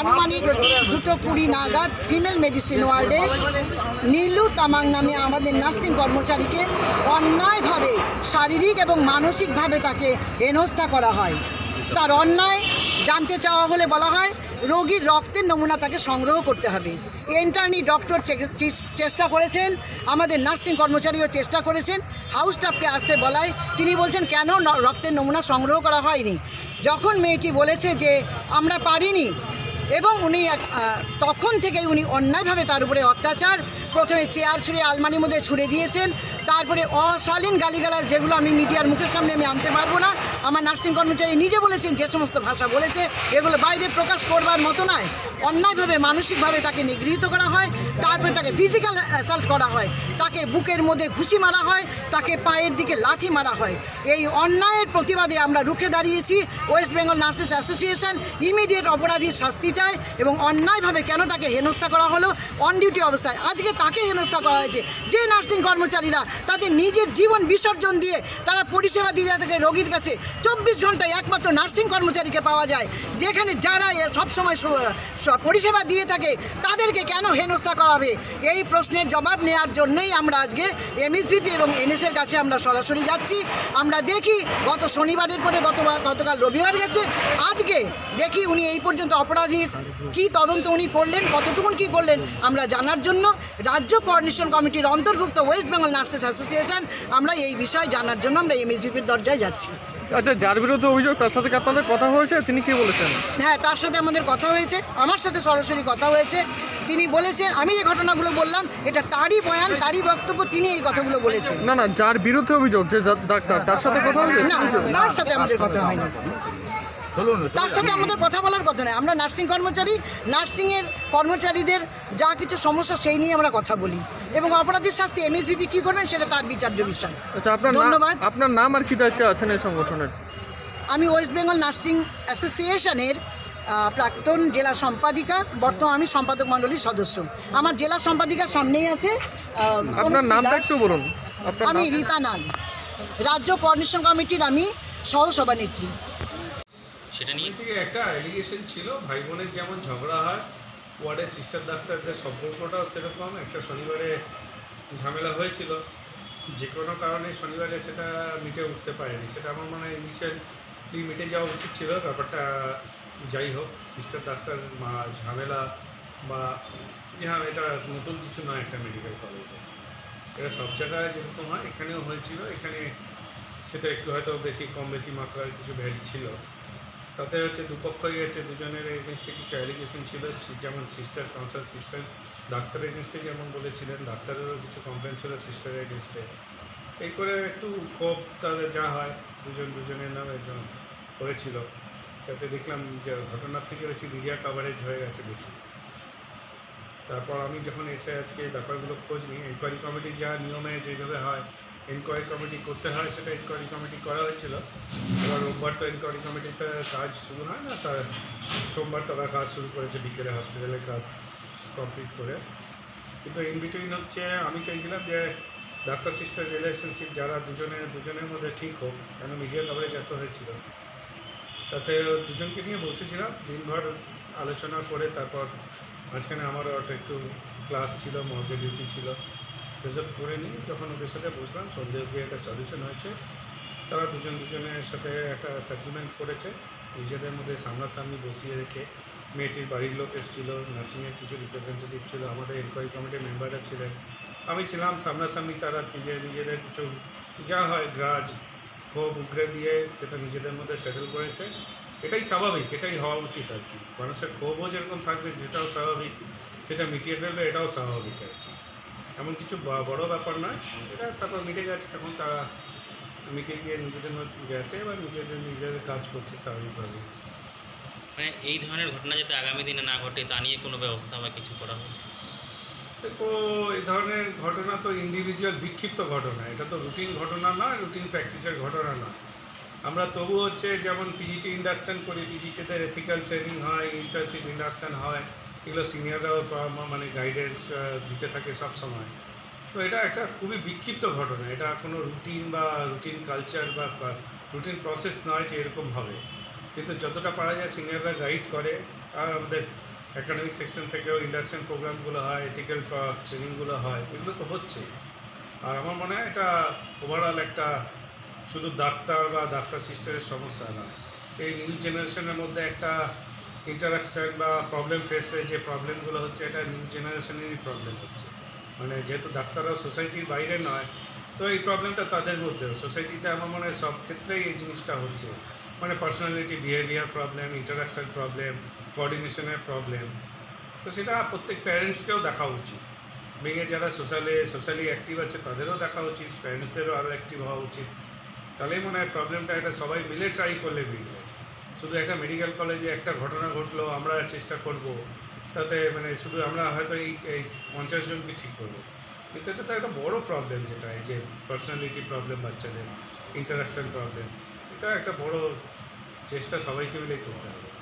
আনুমানিক দুটো কুড়ি নাগাদ ফিমেল মেডিসিন ওয়ার্ডে নীলু তামাং নামে আমাদের নার্সিং কর্মচারীকে অন্যায়ভাবে শারীরিক এবং মানসিকভাবে তাকে হেনস্থা করা হয়। তার অন্যায় জানতে চাওয়া হলে বলা হয় রোগীর রক্তের নমুনা তাকে সংগ্রহ করতে হবে। এন্টার্নি ডক্টর চেষ্টা করেছেন, আমাদের নার্সিং কর্মচারীও চেষ্টা করেছেন, হাউস স্টাফকে আসতে বলায় তিনি বলছেন, কেন রক্তের নমুনা সংগ্রহ করা হয়নি? যখন মেয়েটি বলেছে যে, আমরা পারিনি। এবং উনি তখন থেকেই উনি অন্যায়ভাবে তার উপরে অত্যাচার প্রথমে চেয়ার ছুঁড়ে আলমারির মধ্যে ছুঁড়ে দিয়েছেন, তারপরে অশালীন গালিগালাজ যেগুলো আমি মিডিয়ার মুখের সামনে আমি আনতে পারব না। আমার নার্সিং কর্মচারী নিজে বলেছেন যে সমস্ত ভাষা বলেছে, এগুলো বাইরে প্রকাশ করবার মতো নয়। অন্যায়ভাবে, মানসিকভাবে তাকে নিগৃহীত করা হয়, তারপরে তাকে ফিজিক্যাল অ্যাসাল্ট করা হয়। তাকে বুকের মধ্যে ঘুষি মারা হয়, তাকে পায়ের দিকে লাঠি মারা হয়। এই অন্যায়ের প্রতিবাদে আমরা রুখে দাঁড়িয়েছি। West Bengal nurses association immediate অপরাধীর শাস্তি চায় এবং অন্যায়ভাবে কেন তাকে হেনস্থা করা হলো? অন ডিউটি অবস্থায়। আজকে তাকে হেনস্থা করা হয়েছে। যে নার্সিং কর্মচারীরা তাদের নিজের জীবন বিসর্জন দিয়ে তারা পরিষেবা দিয়ে থাকে রোগীর কাছে, চব্বিশ ঘন্টায় একমাত্র নার্সিং কর্মচারীকে পাওয়া যায়, যেখানে যারা সবসময় পরিষেবা দিয়ে থাকে, তাদেরকে কেন হেনস্থা করা হবে এই প্রশ্নের জবাব নেওয়ার জন্যই আমরা আজকে এমএসবিপি এবং এনএসের কাছে আমরা সরাসরি যাচ্ছি। আমরা দেখি গত শনিবারের পরে গত গতকাল রবিবার গেছে। আজকে দেখি উনি এই পর্যন্ত অপরাধীর কি তদন্ত উনি করলেন? কতটুকুন কি করলেন? আমরা জানার জন্য রাজ্য কোঅর্ডিনেশন কমিটির অন্তর্ভুক্ত ওয়েস্ট বেঙ্গল নার্সেস অ্যাসোসিয়েশন আমরা এই বিষয়ে জানার জন্য আমরা এমএসভিপির দরজায় যাচ্ছি। আচ্ছা যার বিরুদ্ধে অভিযোগ তার সাথে আপনাদের কথা হয়েছে? তিনি কি বলেছেন? হ্যাঁ তার সাথে আমাদের কথা হয়েছে। আমার সাথে সরাসরি কথা হয়েছে। তিনি বলেছেন আমি যে ঘটনাগুলো বললাম এটা তারই বয়ান তারই বক্তব্য তিনি এই কথাগুলো বলেছেন। না না যার বিরুদ্ধে অভিযোগ যে ডাক্তার তার সাথে কথা হয়েছে? না তার সাথে আমাদের কথা হয়নি। তার সাথে আমাদের কথা বলার কথা নয় আমরা নার্সিং কর্মচারী নার্সিংয়ের কর্মচারীদের যা কিছু সমস্যা সেই নিয়ে আমরা কথা বলি। এবং অপরাধীর শাস্তি এমএসবিপি কী করবেন সেটা তার বিচার্য বিষয়। আচ্ছা আপনার ধন্যবাদ। আপনার নাম আর কি দায়িত্বে আছেন এই সংগঠনের? আমি ওয়েস্ট বেঙ্গল নার্সিং অ্যাসোসিয়েশনের প্রাক্তন জেলা সম্পাদিকা বর্তমান আমি সম্পাদক মণ্ডলীর সদস্য। আমার জেলা সম্পাদিকার সামনেই আছে আপনার নামটা একটু বলুন। আমি নাম রীতা নাগ। রাজ্য কোঅর্ডিনেশন কমিটির আমি সহসভানেত্রী। সেটা নিয়ে? একটা অ্যালিগেশন ছিল ভাই বোনের যেমন ঝগড়া হয়, ওয়ার্ডের সিস্টার ডাক্তারদের সম্পর্কটাও সেরকম, একটা শনিবারে ঝামেলা হয়েছিল। যে কোনো কারণে শনিবারে সেটা মিটে উঠতে পারেনি। সেটা আমার মনে হয় ইনিশিয়ালি মিটে যাওয়া উচিত ছিল, ব্যাপারটা যাই হোক সিস্টার ডাক্তার ঝামেলা বা হ্যাঁ এটা নতুন কিছু নয় একটা মেডিকেল কলেজে এটা সব জায়গায় যেরকম হয়, এখানেও হয়েছিল। এখানে সেটা একটু হয়তো বেশি, কম বেশি মাত্রার কিছু ভ্যারি ছিল। তাতে হচ্ছে দুপক্ষই হচ্ছে দুজনের এগেনস্টে কিছু অ্যালিগেশন ছিল যেমন সিস্টার কাউন্সার সিস্টার ডাক্তারের এগেনস্টে যেমন বলেছিলেন, ডাক্তারেরও কিছু কমপ্লেন ছিল সিস্টারের এগেনস্টে এই করে একটু ক্ষোভ তাদের যা হয়, দুজন দুজনের নাম একজন হয়েছিল তাতে দেখলাম যে ঘটনার থেকে বেশি মিডিয়া কাভারেজ হয়ে গেছে বেশি। তারপর আমি যখন এসে আজকে ব্যাপারগুলো খোঁজ নিই এনকোয়ারি কমিটি যা নিয়মে যেভাবে হয় এনকোয়ারি কমিটি করতে হয়, সেটা এনকোয়ারি কমিটি করা হয়েছিল। এবার রোববার তো এনকোয়ারি কমিটিতে কাজ শুরু হয় না তার সোমবার তারা কাজ শুরু করেছে, বিকেলে হসপিটালের কাজ কমপ্লিট করে। কিন্তু ইন বিটুইন হচ্ছে, আমি চাইছিলাম যে ডাক্তার সিস্টার রিলেশনশিপ যারা দুজনে, দুজনের মধ্যে ঠিক হোক, কেন মিডিয়া কভারেজ এত হয়েছিল। তাতে দুজনকে নিয়ে বসেছিলাম, দিনভর আলোচনা করে তারপর মাঝখানে আমারও একটা একটু ক্লাস ছিল মর্গে ডিউটি ছিল। সেসব করে নিই, তখন ওদের সাথে সন্ধ্যে অব্দি একটা সলিউশন হয়েছে। তারা দুজন দুজনের সাথে একটা সেটেলমেন্ট করেছে, নিজেদের মধ্যে সামনাসামনি বসিয়ে রেখে। মেয়েটির বাড়ির লোক এসেছিল নার্সিংয়ের কিছু রিপ্রেজেন্টেটিভ ছিল, আমাদের এনকোয়ারি কমিটির মেম্বাররা ছিলেন। আমি ছিলাম, সামনাসামনি তারা নিজের নিজেদের কিছু, যা হয় গ্রাজ ক্ষোভ উগড়ে দিয়ে সেটা নিজেদের মধ্যে সেটেল করেছে। এটাই স্বাভাবিক, এটাই হওয়া উচিত আর কি। মানুষের ক্ষোভও যেরকম থাকবে, সেটাও স্বাভাবিক। সেটা মিটিয়ে ফেলবে, এটাও স্বাভাবিক আর কি। এমন কিছু বড় ব্যাপার নয়। এটা তারপর মিটে গেছে এখন তারা মিটে গিয়ে নিজেদের মধ্যে গেছে এবার নিজেদের নিজেদের কাজ করছে স্বাভাবিকভাবে মানে এই ধরনের ঘটনা যাতে আগামী দিনে না ঘটে তা নিয়ে কোনো ব্যবস্থা বা কিছু করা হয়েছে? দেখো এই ধরনের ঘটনা তো ইন্ডিভিজুয়াল বিক্ষিপ্ত ঘটনা এটা তো রুটিন ঘটনা নয় রুটিন প্র্যাকটিসের ঘটনা নয়। আমরা তবু হচ্ছে যেমন পিজিটি ইন্ডাকশান করি পিজিটিতে এথিক্যাল ট্রেনিং হয় ইন্টার্নশিপ ইন্ডাকশান হয় এগুলো সিনিয়ররাও মানে গাইডেন্স দিতে থাকে সব সময় তো এটা একটা খুবই বিক্ষিপ্ত ঘটনা। এটা কোনো রুটিন বা রুটিন কালচার বা রুটিন প্রসেস নয় যে এরকম হবে। কিন্তু যতটা পারা যায় সিনিয়ররা গাইড করে। আর আমাদের একাডেমিক সেকশন থেকেও ইন্ডাকশন প্রোগ্রামগুলো হয় এথিক্যাল ট্রেনিংগুলো হয়, এগুলো তো হচ্ছে। আর আমার মনে হয় এটা ওভারঅল একটা শুধু ডাক্তার বা ডাক্তার সিস্টারের সমস্যা না এই নিউ জেনারেশনের মধ্যে একটা ইন্টারাকশন বা প্রবলেম ফেসে যে প্রবলেমগুলো হচ্ছে, এটা নিউ জেনারেশনেরই প্রবলেম হচ্ছে। মানে যেহেতু ডাক্তাররাও সোসাইটির বাইরে নয়, তো এই প্রবলেমটা তাদের মধ্যেও। সোসাইটিতে আমার মনে হয় সব ক্ষেত্রেই এই জিনিসটা হচ্ছে। মানে personality behaviour problem interaction problem কোঅর্ডিনেশনের problem তো সেটা প্রত্যেক প্যারেন্টসকেও দেখা উচিত। মেয়ে যারা সোশ্যালে সোশ্যালি অ্যাক্টিভ আছে, তাদেরও দেখা উচিত। প্যারেন্টসদেরও আরও অ্যাক্টিভ হওয়া উচিত। তাহলেই মনে হয় প্রবলেমটা এটা সবাই মিলে ট্রাই করলে মিলবে। শুধু একটা মেডিকেল কলেজে একটা ঘটনা ঘটলো আমরা চেষ্টা করব। তাতে মানে শুধু আমরা হয়তো এই এই পঞ্চাশ জনকে ঠিক করব। কিন্তু এটা তো একটা বড় প্রবলেম যেটা, এই যে পার্সোনালিটি প্রবলেম বাচ্চাদের ইন্টারাকশান প্রবলেম এটা একটা বড় চেষ্টা সবাইকে মিলেই করতে হবে।